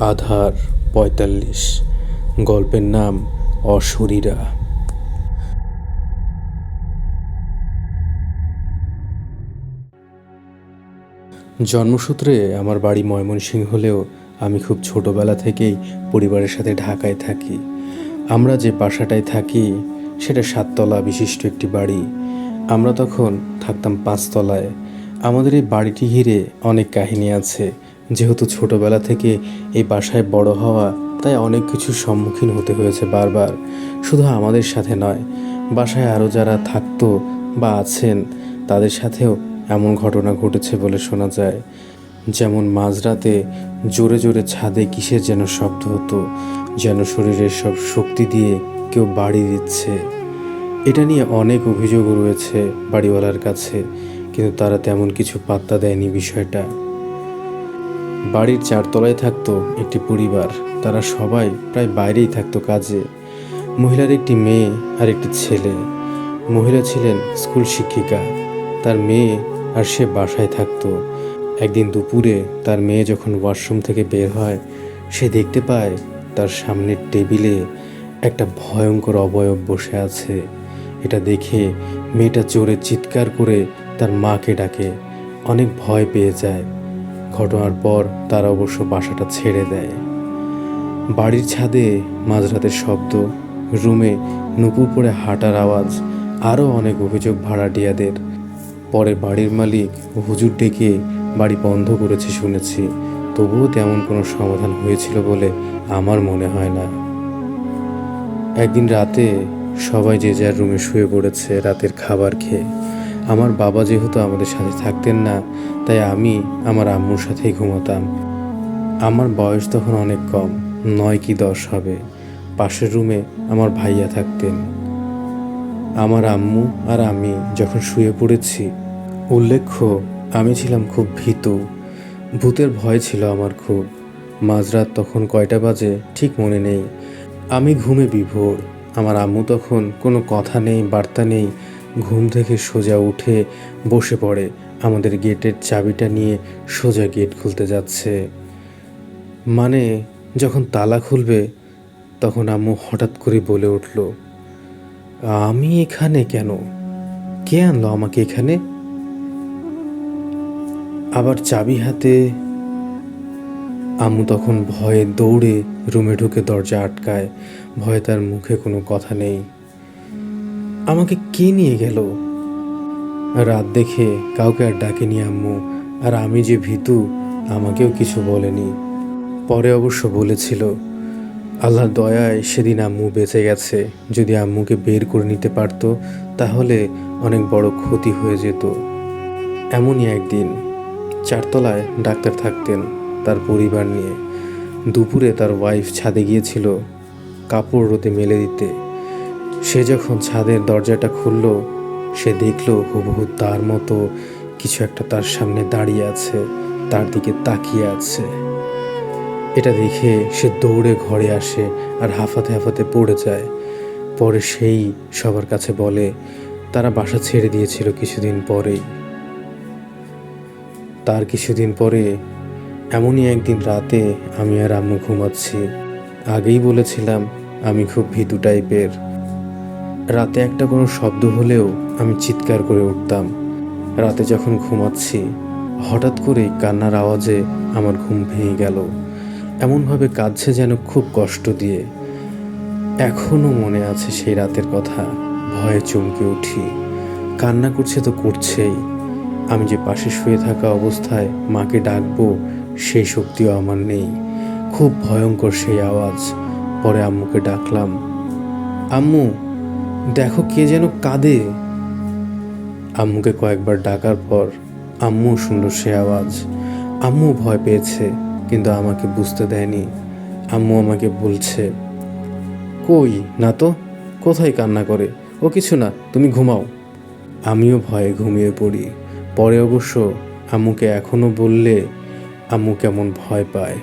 আধার পঁয়তাল্লিশ। গল্পের নাম অশরীরা জন্মসূত্রে আমার বাড়ি ময়মনসিংহ হলেও আমি খুব ছোটবেলা থেকেই পরিবারের সাথে ঢাকায় থাকি। আমরা যে বাসাটায় থাকি, সেটা সাততলা বিশিষ্ট একটি বাড়ি। আমরা তখন থাকতাম পাঁচতলায়। আমাদের এই বাড়িটি ঘিরে অনেক কাহিনী আছে। যেহেতু ছোটবেলা থেকে এই বাসায় বড় হওয়া তাই অনেক কিছুর সম্মুখীন হতে হয়েছে বারবার। শুধু আমাদের সাথে নয়, বাসায় আরও যারা থাকতো বা আছেন, তাদের সাথেও এমন ঘটনা ঘটেছে বলে শোনা যায়। যেমন মাঝরাতে জোরে জোরে ছাদে কিসের যেন শব্দ হতো, যেন শরীরের সব শক্তি দিয়ে কেউ বাড়ি দিচ্ছে। এটা নিয়ে অনেক অভিযোগও রয়েছে বাড়িওয়ালার কাছে, কিন্তু তারা তেমন কিছু পাত্তা দেয়নি বিষয়টা। বাড়ির চারতলায় থাকতো একটি পরিবার। তারা সবাই প্রায় বাইরেই থাকতো কাজে। মহিলার একটি মেয়ে আর একটি ছেলে। মহিলা ছিলেন স্কুল শিক্ষিকা। তার মেয়ে আর সে বাসায় থাকতো। একদিন দুপুরে তার মেয়ে যখন ওয়াশরুম থেকে বের হয়, সে দেখতে পায় তার সামনের টেবিলে একটা ভয়ঙ্কর অবয়ব বসে আছে। এটা দেখে মেয়েটা জোরে চিৎকার করে তার মাকে ডাকে। অনেক ভয় পেয়ে যায়। ঘটনার পর তারা অবশ্য বাসাটা ছেড়ে দেয়। বাড়ির ছাদে মাঝরাতের শব্দ, রুমে নুপুর পরে হাঁটার আওয়াজ, আরও অনেক অভিযোগ ভাড়াটিয়াদের পরে বাড়ির মালিক হুজুর ডেকে বাড়ি বন্ধ করেছে শুনেছি, তবুও তেমন কোনো সমাধান হয়েছিল বলে আমার মনে হয় না। একদিন রাতে সবাই যে যার রুমে শুয়ে পড়েছে রাতের খাবার খেয়ে। আমার বাবা যেহেতু আমাদের সাথে থাকতেন না, তাই আমি আমার আম্মুর সাথেই ঘুমাতাম। আমার বয়স তখন অনেক কম, নয় কি দশ হবে। পাশের রুমে আমার ভাইয়া থাকতেন। আমার আম্মু আর আমি যখন শুয়ে পড়েছি, উল্লেখ্য আমি ছিলাম খুব ভীত। ভূতের ভয় ছিল আমার খুব। মাঝরাত তখন কয়টা বাজে ঠিক মনে নেই। আমি ঘুমে বিভোর। আমার আম্মু তখন কোনো কথা নেই, বার্তা নেই ঘুম থেকে সোজা উঠে বসে পড়ে। আমাদের গেটের চাবিটা নিয়ে সোজা গেট খুলতে যাচ্ছে। মানে যখন তালা খুলবে, তখন আম্মু হঠাৎ করে বলে উঠল, আমি এখানে কেন? কে আনলো আমাকে এখানে? আবার চাবি হাতে আম্মু তখন ভয়ে দৌড়ে রুমে ঢুকে দরজা আটকায়। ভয়ে তার মুখে কোনো কথা নেই। আমাকে কে নিয়ে গেল? রাত দেখে কাউকে আর ডাকেনি আম্মু, আর আমি যে ভীতু, আমাকেও কিছু বলেনি। পরে অবশ্য বলেছিল, আল্লাহর দয়ায় সেদিন আম্মু বেঁচে গেছে। যদি আম্মুকে বের করে নিতে পারতো, তাহলে অনেক বড় ক্ষতি হয়ে যেত। এমনই একদিন চারতলায় ডাক্তার থাকতেন তার পরিবার নিয়ে। দুপুরে তার ওয়াইফ ছাদে গিয়েছিল, কাপড় রোদে মেলে দিতে। সে যখন ছাদের দরজাটা খুলল, সে দেখল হুবহু তার মতো কিছু একটা তার সামনে দাঁড়িয়ে আছে, তার দিকে তাকিয়ে আছে। এটা দেখে সে দৌড়ে ঘরে আসে আর হাফাতে হাফাতে পড়ে যায়। পরে সেই সবার কাছে বলে, তারা বাসা ছেড়ে দিয়েছিল কিছুদিন পরেই। তার কিছুদিন পরে, এমনই একদিন রাতে আমি আর আম্মু ঘুমাচ্ছি। আগেই বলেছিলাম আমি খুব ভীতু টাইপের। রাতে একটা কোনো শব্দ হলেও আমি চিৎকার করে উঠতাম। রাতে যখন ঘুমাচ্ছি, হঠাৎ করেই কান্নার আওয়াজে আমার ঘুম ভেঙে গেল। এমনভাবে কাঁদছে যেন খুব কষ্ট দিয়ে। এখনও মনে আছে সেই রাতের কথা। ভয়ে চমকে উঠি। কান্না করছে তো করছেই। আমি যে পাশে শুয়ে থাকা অবস্থায় মাকে ডাকবো, সেই শক্তিও আমার নেই। খুব ভয়ঙ্কর সেই আওয়াজ। পরে আম্মুকে ডাকলাম, আম্মু দেখো কে যেন কাঁদে। আম্মুকে কয়েকবার ডাকার পর আম্মু শুনল সে আওয়াজ। আম্মু ভয় পেয়েছে, কিন্তু আমাকে বুঝতে দেয়নি। আম্মু আমাকে বলছে, কই না তো, কোথায় কান্না করে? ও কিছু না, তুমি ঘুমাও। আমিও ভয়ে ঘুমিয়ে পড়ি। পরে অবশ্য আম্মুকে এখনও বললে আম্মু কেমন ভয় পায়।